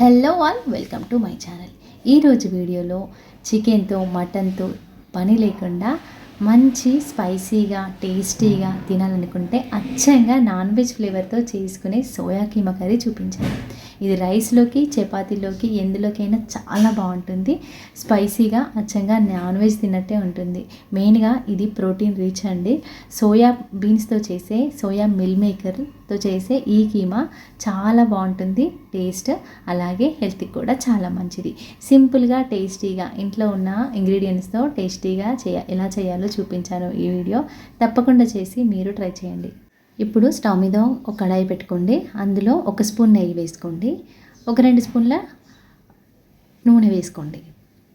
Hello all welcome to my channel. ఈరోజు వీడియోలో చికెన్తో మటన్తో పని లేకుండా మంచి స్పైసీగా టేస్టీగా తినాలనుకుంటే అచ్చంగా నాన్ వెజ్ ఫ్లేవర్తో చేసుకునే సోయా కీమా కర్రీ చూపించాను. ఇది రైస్లోకి చపాతీలోకి ఎందులోకైనా చాలా బాగుంటుంది. స్పైసీగా అచ్చంగా నాన్ వెజ్ తిన్నట్టే ఉంటుంది. మెయిన్గా ఇది ప్రోటీన్ రీచ్ అండి. సోయా బీన్స్తో చేసే సోయా మిల్ మేకర్తో చేసే ఈ కీమా చాలా బాగుంటుంది. టేస్ట్ అలాగే హెల్త్కి కూడా చాలా మంచిది. సింపుల్గా టేస్టీగా ఇంట్లో ఉన్న ఇంగ్రీడియంట్స్తో టేస్టీగా చేయ ఎలా చేయాలో చూపించాను ఈ వీడియో. తప్పకుండా చేసి మీరు ట్రై చేయండి. ఇప్పుడు స్టవ్ మీద ఒక కడాయి పెట్టుకోండి. అందులో ఒక స్పూన్ నెయ్యి వేసుకోండి. ఒక రెండు స్పూన్ల నూనె వేసుకోండి.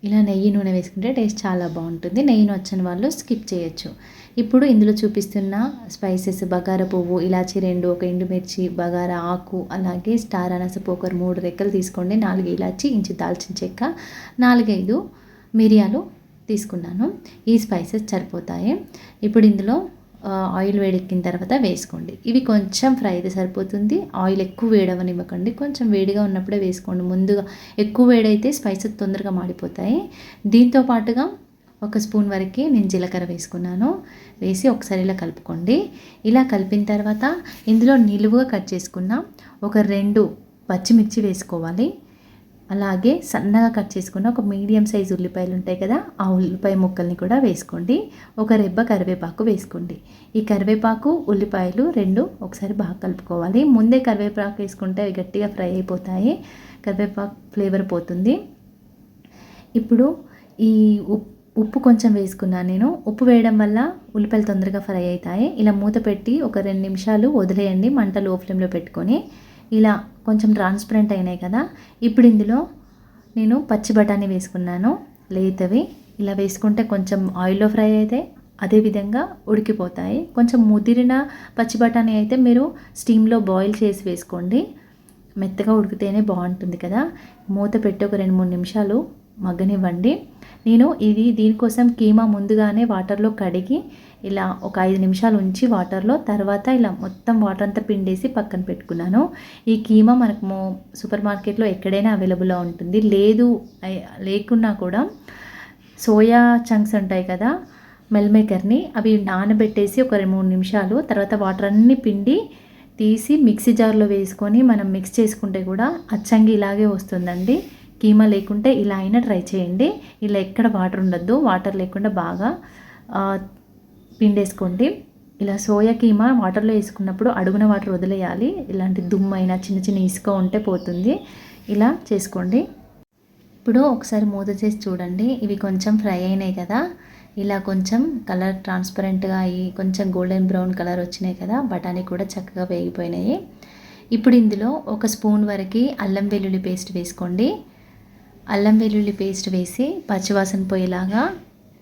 ఇలా నెయ్యి నూనె వేసుకుంటే టేస్ట్ చాలా బాగుంటుంది. నెయ్యి నచ్చని వాళ్ళు స్కిప్ చేయొచ్చు. ఇప్పుడు ఇందులో చూపిస్తున్న స్పైసెస్ బగారా పువ్వు ఇలాచి రెండు ఒక ఎండుమిర్చి బగారా ఆకు అలాగే స్టార్ అనసపు ఒక మూడు రెక్కలు తీసుకోండి. నాలుగు ఇలాచి ఇంచు దాల్చిన చెక్క నాలుగైదు మిరియాలు తీసుకున్నాను. ఈ స్పైసెస్ సరిపోతాయి. ఇప్పుడు ఇందులో ఆయిల్ వేడెక్కిన తర్వాత వేసుకోండి. ఇవి కొంచెం ఫ్రై అయితే సరిపోతుంది. ఆయిల్ ఎక్కువ వేడవనివ్వకండి. కొంచెం వేడిగా ఉన్నప్పుడే వేసుకోండి. ముందుగా ఎక్కువ వేడైతే స్పైసెస్ తొందరగా మాడిపోతాయి. దీంతో పాటుగా ఒక స్పూన్ వరకు నేను జీలకర్ర వేసుకున్నాను. వేసి ఒకసారి ఇలా కలుపుకోండి. ఇలా కలిపిన తర్వాత ఇందులో నిలువుగా కట్ చేసుకున్న ఒక రెండు పచ్చిమిర్చి వేసుకోవాలి. అలాగే సన్నగా కట్ చేసుకున్న ఒక మీడియం సైజ్ ఉల్లిపాయలు ఉంటాయి కదా ఆ ఉల్లిపాయ ముక్కల్ని కూడా వేసుకోండి. ఒక రెబ్బ కరివేపాకు వేసుకోండి. ఈ కరివేపాకు ఉల్లిపాయలు రెండు ఒకసారి బాగా కలుపుకోవాలి. ముందే కరివేపాకు వేసుకుంటే అవి గట్టిగా ఫ్రై అయిపోతాయి. కరివేపాకు ఫ్లేవర్ పోతుంది. ఇప్పుడు ఈ ఉప్పు ఉప్పు కొంచెం వేసుకున్నాను నేను. ఉప్పు వేయడం వల్ల ఉల్లిపాయలు తొందరగా ఫ్రై అవుతాయి. ఇలా మూత పెట్టి ఒక రెండు నిమిషాలు వదిలేయండి. మంట లో ఫ్లేమ్లో పెట్టుకొని ఇలా కొంచెం ట్రాన్స్పరెంట్ అయినాయి కదా. ఇప్పుడు ఇందులో నేను పచ్చి బఠానీ వేసుకున్నాను లేతవి. ఇలా వేసుకుంటే కొంచెం ఆయిల్లో ఫ్రై అయితే అదేవిధంగా ఉడికిపోతాయి. కొంచెం ముదిరిన పచ్చి బఠానీ అయితే మీరు స్టీమ్లో బాయిల్ చేసి వేసుకోండి. మెత్తగా ఉడికితేనే బాగుంటుంది కదా. మూత పెట్టి ఒక రెండు మూడు నిమిషాలు మగ్గనివ్వండి. నేను ఇది దీనికోసం కీమా ముందుగానే వాటర్లో కడిగి ఇలా ఒక ఐదు నిమిషాలు ఉంచి వాటర్లో తర్వాత ఇలా మొత్తం వాటర్ అంతా పిండేసి పక్కన పెట్టుకున్నాను. ఈ కీమా మనకు సూపర్ మార్కెట్లో ఎక్కడైనా అవైలబుల్గా ఉంటుంది. లేదు లేకున్నా కూడా సోయా చంక్స్ ఉంటాయి కదా మెల్మేకర్ని అవి నానబెట్టేసి ఒక రెండు మూడు నిమిషాలు తర్వాత వాటర్ అన్నీ పిండి తీసి మిక్సీ జార్లో వేసుకొని మనం మిక్స్ చేసుకుంటే కూడా అచ్చంగి ఇలాగే వస్తుందండి. కీమా లేకుంటే ఇలా అయినా ట్రై చేయండి. ఇలా ఎక్కడ వాటర్ ఉండద్దు. వాటర్ లేకుండా బాగా పిండేసుకోండి. ఇలా సోయా కీమా వాటర్లో వేసుకున్నప్పుడు అడుగున వాటర్ వదిలేయాలి. ఇలాంటి దుమ్మైనా చిన్న చిన్న ఇసుక ఉంటే పోతుంది. ఇలా చేసుకోండి. ఇప్పుడు ఒకసారి మూత చేసి చూడండి. ఇవి కొంచెం ఫ్రై అయినాయి కదా. ఇలా కొంచెం కలర్ ట్రాన్స్పరెంట్గా అయ్యి కొంచెం గోల్డెన్ బ్రౌన్ కలర్ వచ్చినాయి కదా. బఠానీ కూడా చక్కగా వేగిపోయినాయి. ఇప్పుడు ఇందులో ఒక స్పూన్ వరకు అల్లం వెల్లుల్లి పేస్ట్ వేసుకోండి. అల్లం వెల్లుల్లి పేస్ట్ వేసి పచ్చివాసన పోయేలాగా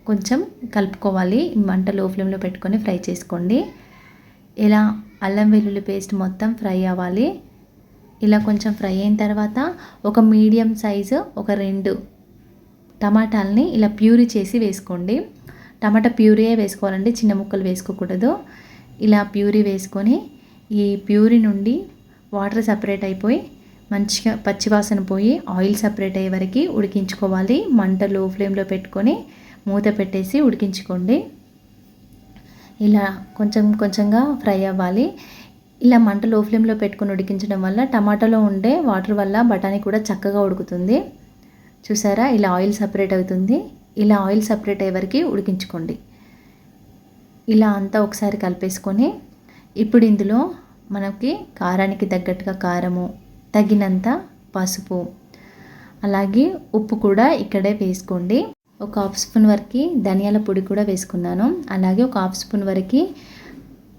కొంచెం కలుపుకోవాలి. మంట లో ఫ్లేమ్లో పెట్టుకొని ఫ్రై చేసుకోండి. ఇలా అల్లం వెల్లుల్లి పేస్ట్ మొత్తం ఫ్రై అవ్వాలి. ఇలా కొంచెం ఫ్రై అయిన తర్వాత ఒక మీడియం సైజు ఒక రెండు టమాటాలని ఇలా ప్యూరీ చేసి వేసుకోండి. టమాటా ప్యూరీ వేసుకోవాలండి. చిన్న ముక్కలు వేసుకోకూడదు. ఇలా ప్యూరీ వేసుకొని ఈ ప్యూరీ నుండి వాటర్ సపరేట్ అయిపోయి మంచిగా పచ్చివాసన పోయి ఆయిల్ సపరేట్ అయ్యే వరకు ఉడికించుకోవాలి. మంట లో ఫ్లేమ్లో పెట్టుకొని మూత పెట్టేసి ఉడికించుకోండి. ఇలా కొంచెం కొంచెంగా ఫ్రై అవ్వాలి. ఇలా మంట లో ఫ్లేమ్లో పెట్టుకొని ఉడికించడం వల్ల టమాటాలో ఉండే వాటర్ వల్ల బఠానీ కూడా చక్కగా ఉడుకుతుంది. చూసారా? ఇలా ఆయిల్ సపరేట్ అవుతుంది. ఇలా ఆయిల్ సపరేట్ అయ్యే వరకు ఉడికించుకోండి. ఇలా అంతా ఒకసారి కలిపేసుకొని ఇప్పుడు ఇందులో మనకి కారానికి తగ్గట్టుగా కారము తగినంత పసుపు అలాగే ఉప్పు కూడా ఇక్కడే వేసుకోండి. ఒక హాఫ్ స్పూన్ వరకు ధనియాల పొడి కూడా వేసుకున్నాను. అలాగే ఒక హాఫ్ స్పూన్ వరకు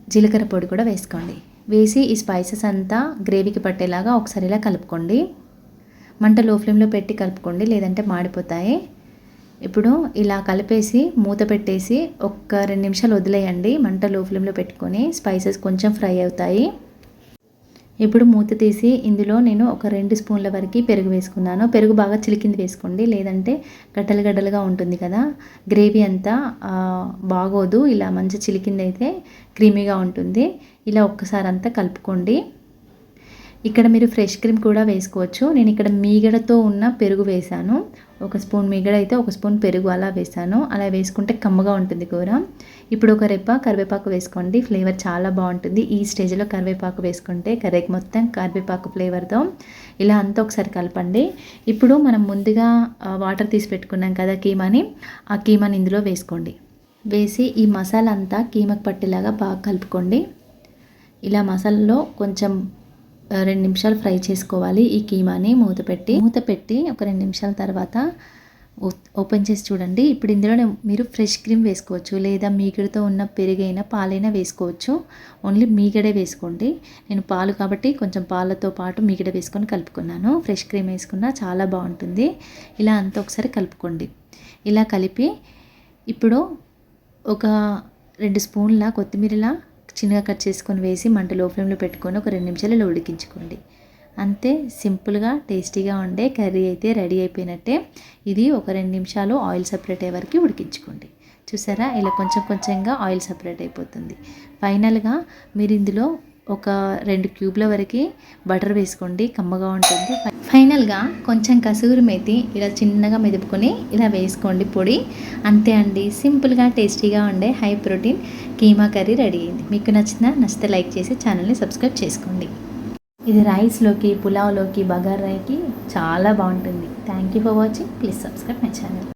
జీలకర్ర పొడి కూడా వేసుకోండి. వేసి ఈ స్పైసెస్ అంతా గ్రేవీకి పట్టేలాగా ఒకసారి ఇలా కలుపుకోండి. మంట లో ఫ్లేమ్లో పెట్టి కలుపుకోండి లేదంటే మాడిపోతాయి. ఇప్పుడు ఇలా కలిపేసి మూత పెట్టేసి ఒక్క రెండు నిమిషాలు వదిలేయండి. మంట లో ఫ్లేమ్లో పెట్టుకొని స్పైసెస్ కొంచెం ఫ్రై అవుతాయి. ఇప్పుడు మూత తీసి ఇందులో నేను ఒక రెండు స్పూన్ల వరకు పెరుగు వేసుకున్నాను. పెరుగు బాగా చిలికింది వేసుకోండి. లేదంటే గడ్డలు గడ్డలుగా ఉంటుంది కదా. గ్రేవీ అంతా బాగోదు. ఇలా మంచి చిలికింది అయితే క్రీమీగా ఉంటుంది. ఇలా ఒక్కసారి అంతా కలుపుకోండి. ఇక్కడ మీరు ఫ్రెష్ క్రీమ్ కూడా వేసుకోవచ్చు. నేను ఇక్కడ మీగడతో ఉన్న పెరుగు వేశాను. ఒక స్పూన్ మీగడ అయితే ఒక స్పూన్ పెరుగు అలా వేసాను అలా వేసుకుంటే కమ్మగా ఉంటుంది కూర. ఇప్పుడు ఒక రెప్ప కరివేపాకు వేసుకోండి. ఫ్లేవర్ చాలా బాగుంటుంది. ఈ స్టేజ్లో కరివేపాకు వేసుకుంటే కర్రీకి మొత్తం కరివేపాకు ఫ్లేవర్తో ఇలా అంతా ఒకసారి కలపండి. ఇప్పుడు మనం ముందుగా వాటర్ తీసి పెట్టుకున్నాం కదా కీమాని. ఆ కీమాని ఇందులో వేసుకోండి. వేసి ఈ మసాలా అంతా కీమకు పట్టేలాగా బాగా కలుపుకోండి. ఇలా మసాలాలో కొంచెం రెండు నిమిషాలు ఫ్రై చేసుకోవాలి ఈ కీమాని మూత పెట్టి. మూత పెట్టి ఒక రెండు నిమిషాల తర్వాత ఓ- ఓపెన్ చేసి చూడండి. ఇప్పుడు ఇందులో మీరు ఫ్రెష్ క్రీమ్ వేసుకోవచ్చు లేదా మీగడతో ఉన్న పెరుగైనా పాలైనా వేసుకోవచ్చు. ఓన్లీ మీగడే వేసుకోండి. నేను పాలు కాబట్టి కొంచెం పాలతో పాటు మీగడ వేసుకొని కలుపుకున్నాను. ఫ్రెష్ క్రీమ్ వేసుకున్నా చాలా బాగుంటుంది. ఇలా అంతా ఒకసారి కలుపుకోండి. ఇలా కలిపి ఇప్పుడు ఒక రెండు స్పూన్ల కొత్తిమీరలా చిన్నగా కట్ చేసుకొని వేసి మంట లో ఫ్లేమ్లో పెట్టుకొని ఒక రెండు నిమిషాలు ఇలా ఉడికించుకోండి. అంతే సింపుల్గా టేస్టీగా ఉండే కర్రీ అయితే రెడీ అయిపోయినట్టే. ఇది ఒక రెండు నిమిషాలు ఆయిల్ సపరేట్ అయ్యే వరకు ఉడికించుకోండి. చూసారా? ఇలా కొంచెం కొంచెంగా ఆయిల్ సపరేట్ అయిపోతుంది. ఫైనల్గా మీరు ఇందులో ఒక రెండు క్యూబ్ల వరకు బటర్ వేసుకోండి కమ్మగా ఉంటుంది. ఫైనల్గా కొంచెం కసూరి మేతి ఇలా చిన్నగా మెదుపుకొని ఇలా వేసుకోండి పొడి. అంతే అండి సింపుల్గా టేస్టీగా ఉండే high protein keema curry ready అయింది. మీకు నచ్చిన నచ్చితే లైక్ చేసి ఛానల్ని సబ్స్క్రైబ్ చేసుకోండి. ఇది రైస్లోకి పులావ్లోకి బగారాకి చాలా బాగుంటుంది. Thank you for watching please subscribe my channel